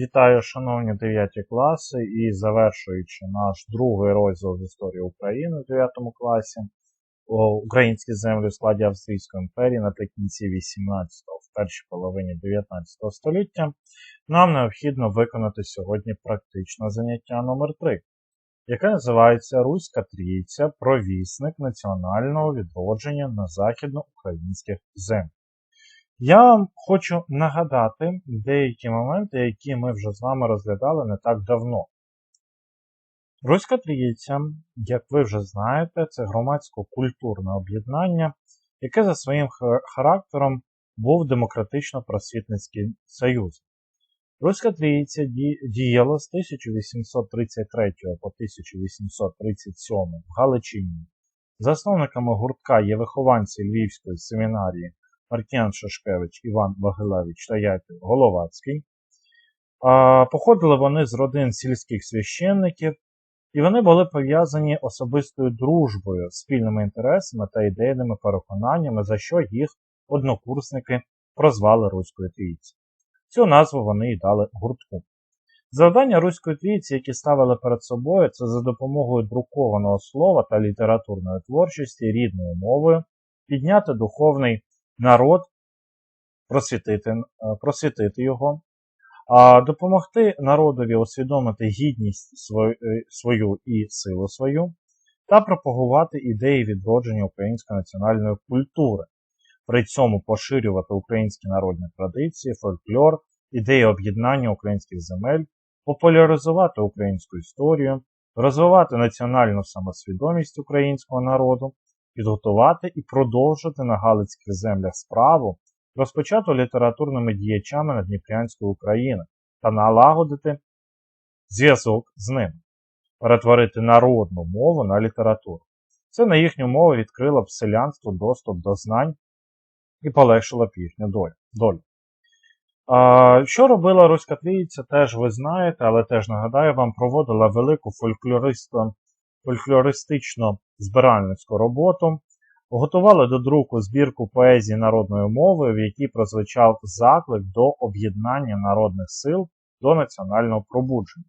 Вітаю, шановні 9 класи, і завершуючи наш другий розділ з історії України в 9 класі, українські землі в складі Австрійської імперії наприкінці 18-го, в першій половині 19 століття, нам необхідно виконати сьогодні практичне заняття номер 3 яке називається Руська Трійця Провісник національного відродження на західноукраїнських землях. Я вам хочу нагадати деякі моменти, які ми вже з вами розглядали не так давно. Руська Трійця, як ви вже знаєте, це громадсько-культурне об'єднання, яке за своїм характером був демократично-просвітницький союз. Руська Трійця діяла з 1833 по 1837 в Галичині. Засновниками гуртка є вихованці Львівської семінарії Маркіян Шашкевич, Іван Вагилевич та Яків Головацький. Походили вони з родин сільських священників, і вони були пов'язані особистою дружбою, спільними інтересами та ідейними переконаннями, за що їх однокурсники прозвали Руською Трійцею. Цю назву вони й дали гуртку. Завдання Руської трійці, які ставили перед собою, це за допомогою друкованого слова та літературної творчості рідною мовою підняти духовний народ, просвітити, е, просвітити його, а допомогти народові усвідомити гідність свою, е, свою і силу свою, та пропагувати ідеї відродження української національної культури, при цьому поширювати українські народні традиції, фольклор, ідеї об'єднання українських земель, популяризувати українську історію, розвивати національну самосвідомість українського народу, підготувати і продовжити на Галицьких землях справу, розпочату літературними діячами Надніпрянської України та налагодити зв'язок з ними, перетворити народну мову на літературу. Це на їхню мову відкрило б селянству доступ до знань і полегшило б їхню долю. А, Що робила Руська Трійця, теж ви знаєте, але теж нагадаю вам, проводила велику фольклористично збиральницьку роботу, готували до друку збірку поезії народною мовою, в якій прозвучав заклик до об'єднання народних сил до національного пробудження.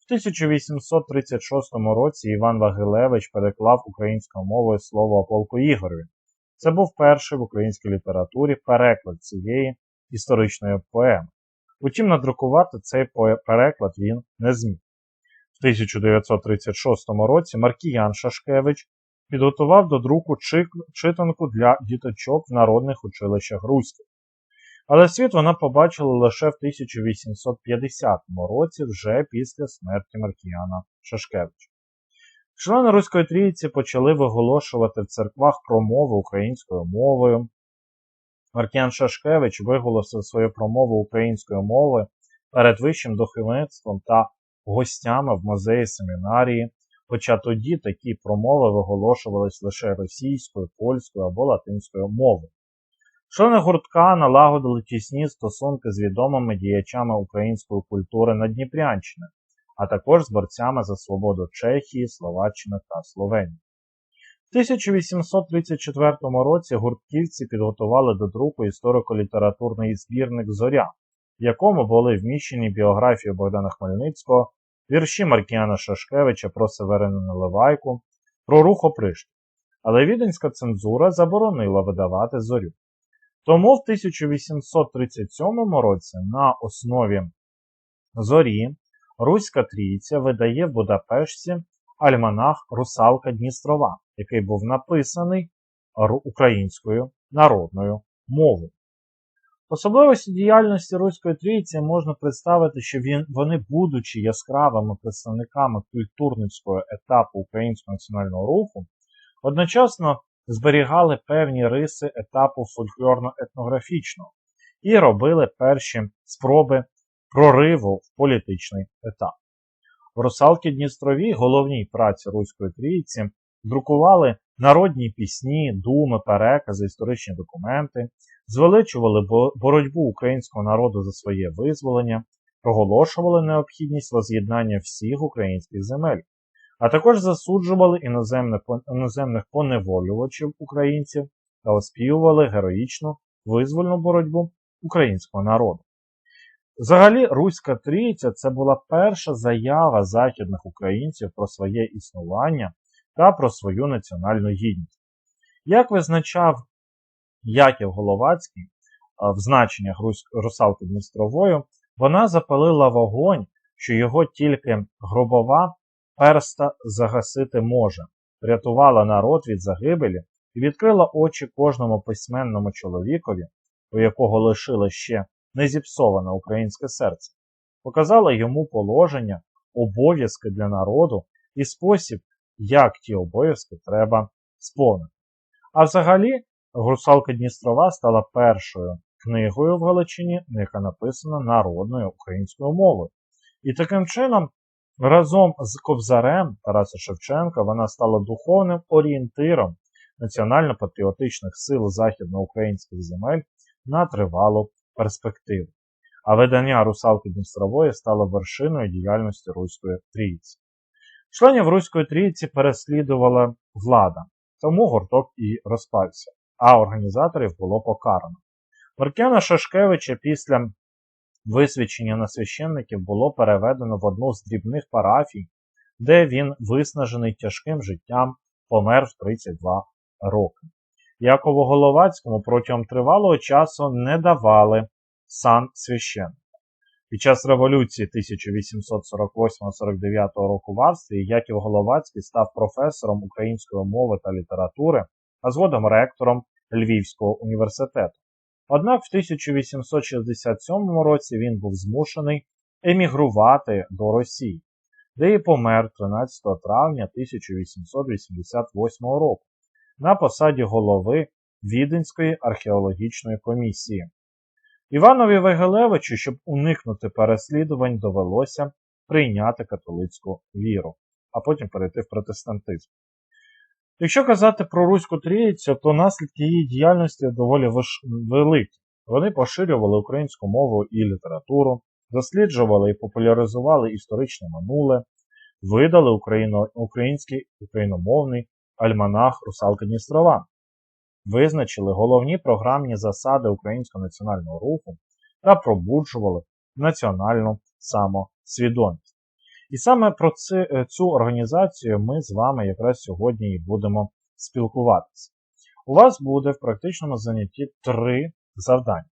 В 1836 році Іван Вагилевич переклав українською мовою слово о полку Ігорові. Це був перший в українській літературі переклад цієї історичної поеми. Утім, надрукувати цей переклад він не зміг. В 1936 році Маркіян Шашкевич підготував до друку читанку для діточок в народних училищах Руських. Але світ вона побачила лише в 1850 році, вже після смерті Маркіяна Шашкевича. Члени Руської трійці почали виголошувати в церквах промови українською мовою. Маркіян Шашкевич виголосив свою промову українською мовою перед вищим духовенством та гостями в музеї семінарії, хоча тоді такі промови виголошувались лише російською, польською або латинською мовою. Члени гуртка налагодили тісні стосунки з відомими діячами української культури на Дніпрянщини, а також з борцями за свободу Чехії, Словаччини та Словенії. В 1834 році гуртківці підготували до друку історико-літературний збірник Зоря, в якому були вміщені біографії Богдана Хмельницького, вірші Маркіяна Шашкевича про Северину Наливайку, про рух опришки. Але віденська цензура заборонила видавати зорю. Тому в 1837 році на основі зорі Руська Трійця видає в Будапешті альманах Русалка Дністрова, який був написаний українською народною мовою. Особливості діяльності Руської Трійці можна представити, що вони, будучи яскравими представниками культурницького етапу українського національного руху, одночасно зберігали певні риси етапу фольклорно-етнографічного і робили перші спроби прориву в політичний етап. В Русалки Дністрові, головній праці Руської Трійці, друкували народні пісні, думи, перекази, історичні документи, звеличували боротьбу українського народу за своє визволення, проголошували необхідність воз'єднання всіх українських земель, а також засуджували іноземних, поневолювачів українців та оспівували героїчну визвольну боротьбу українського народу. Взагалі, Руська Трійця це була перша заява західних українців про своє існування та про свою національну гідність. Як визначав Яків Головацький в значеннях русалки Дністровою, вона запалила вогонь, що його тільки гробова перста загасити може, врятувала народ від загибелі і відкрила очі кожному письменному чоловікові, у якого лишило ще незіпсоване українське серце, показала йому положення, обов'язки для народу і спосіб, як ті обов'язки треба сповнити. А взагалі, Русалка Дністрова стала першою книгою в Галичині, яка написана народною українською мовою. І таким чином, разом з Кобзарем Тараса Шевченка, вона стала духовним орієнтиром національно-патріотичних сил західноукраїнських земель на тривалу перспективу. А видання Русалки Дністрової стало вершиною діяльності Руської трійці. Членів Руської трійці переслідувала влада, тому гурток і розпався, а організаторів було покарано. Маркяна Шашкевича після висвячення на священників було переведено в одну з дрібних парафій, де він, виснажений тяжким життям, помер в 32 роки. Якову Головацькому протягом тривалого часу не давали сан священника. Під час революції 1848-49 року в Австрії Яків Головацький став професором української мови та літератури, а згодом ректором Львівського університету. Однак в 1867 році він був змушений емігрувати до Росії, де і помер 13 травня 1888 року на посаді голови Віденської археологічної комісії. Іванові Вегелевичу, щоб уникнути переслідувань, довелося прийняти католицьку віру, а потім перейти в протестантизм. Якщо казати про Руську Трійцю, то наслідки її діяльності доволі великі. Вони поширювали українську мову і літературу, досліджували і популяризували історичне минуле, видали україно- український україномовний альманах Русалка Дністрова, визначили головні програмні засади українського національного руху та пробуджували національну самосвідомість. І саме про це, е, цю організацію ми з вами якраз сьогодні і будемо спілкуватися. У вас буде в практичному занятті три завдання.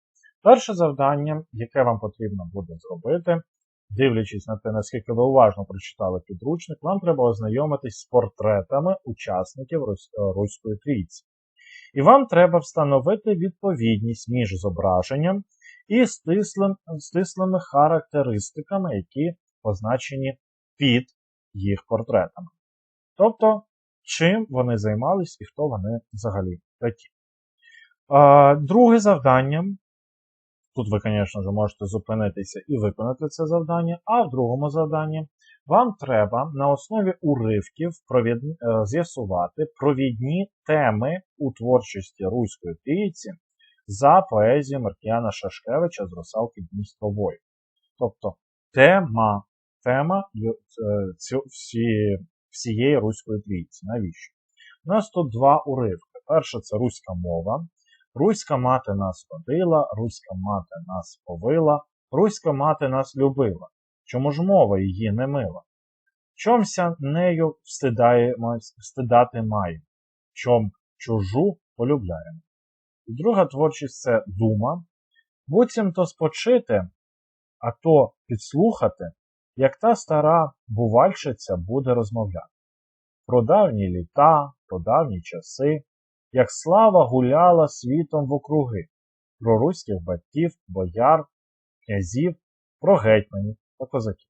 Перше завдання, яке вам потрібно буде зробити, дивлячись на те, наскільки ви уважно прочитали підручник, вам треба ознайомитись з портретами учасників е, Руської трійці. І вам треба встановити відповідність між зображенням і стислим, стислими характеристиками, які позначені під їх портретами. Тобто, чим вони займались і хто вони взагалі такі. Друге завдання. Тут ви, звісно можете зупинитися і виконати це завдання, а в другому завданні вам треба на основі уривків е, з'ясувати провідні теми у творчості Руської трійці за поезією Маркіяна Шашкевича з Русалки Дністрової. Тобто тема, тема е, всієї Руської трійці. Навіщо? У нас тут два уривки. Перше це руська мова. Руська мати нас водила, руська мати нас повила, руська мати нас любила. Чому ж мова її не мила? Чомся нею встидати маємо, чом чужу полюбляємо. І друга творчість це дума. Буцімто спочити, а то підслухати, як та стара бувальщиця буде розмовляти. Про давні літа, про давні часи, як слава гуляла світом в округи, про руських батьків, бояр, князів, про гетьманів та козаків.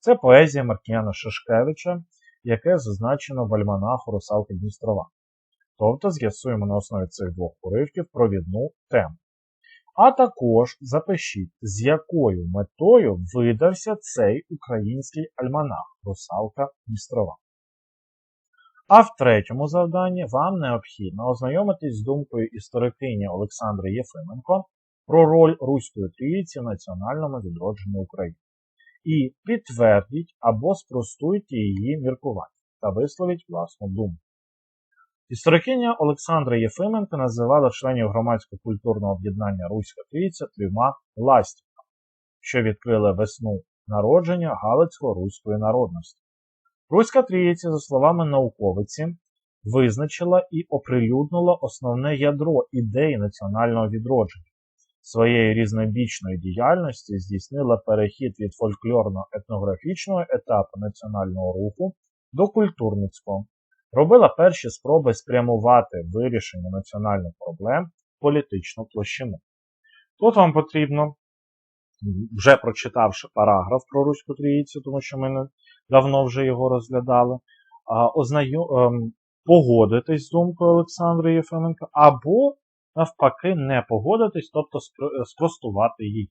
Це поезія Маркіяна Шишкевича, яке зазначено в альманаху Русалки Дністрова. Тобто з'ясуємо на основі цих двох уривків провідну тему. А також запишіть, з якою метою видався цей український альманах Русалка Дністрова. А в третьому завданні вам необхідно ознайомитись з думкою історикині Олександри Єфименко про роль Руської трійці в національному відродженні України. І підтвердіть або спростуйте її міркування та висловіть власну думку. Історикиня Олександра Єфименко називала членів громадсько-культурного об'єднання Руська Трійця трьома ластівками. що відкрили весну народження Галицько-руської народності. Руська трійця, за словами науковиці, визначила і оприлюднила основне ядро ідеї національного відродження. Своєю різнобічною діяльністю здійснила перехід від фольклорно-етнографічного етапу національного руху до культурницького, робила перші спроби спрямувати вирішення національних проблем в політичну площину. Тут вам потрібно, вже прочитавши параграф про Руську Трійцю, тому що ми давно вже його розглядали, ем, погодитись з думкою Олександра Єфименка, або навпаки не погодитись, тобто спростувати її.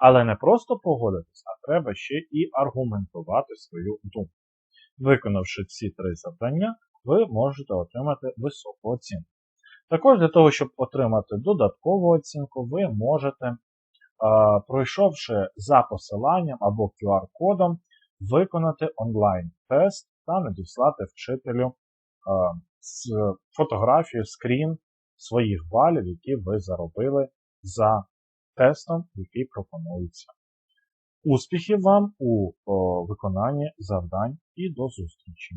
Але не просто погодитись, а треба ще і аргументувати свою думку. Виконавши ці три завдання, ви можете отримати високу оцінку. Також для того, щоб отримати додаткову оцінку, ви можете, пройшовши за посиланням або QR-кодом, виконати онлайн-тест та надіслати вчителю фотографію, скрін своїх балів, які ви заробили за тестом, який пропонується. Успіхів вам у виконанні завдань і до зустрічі!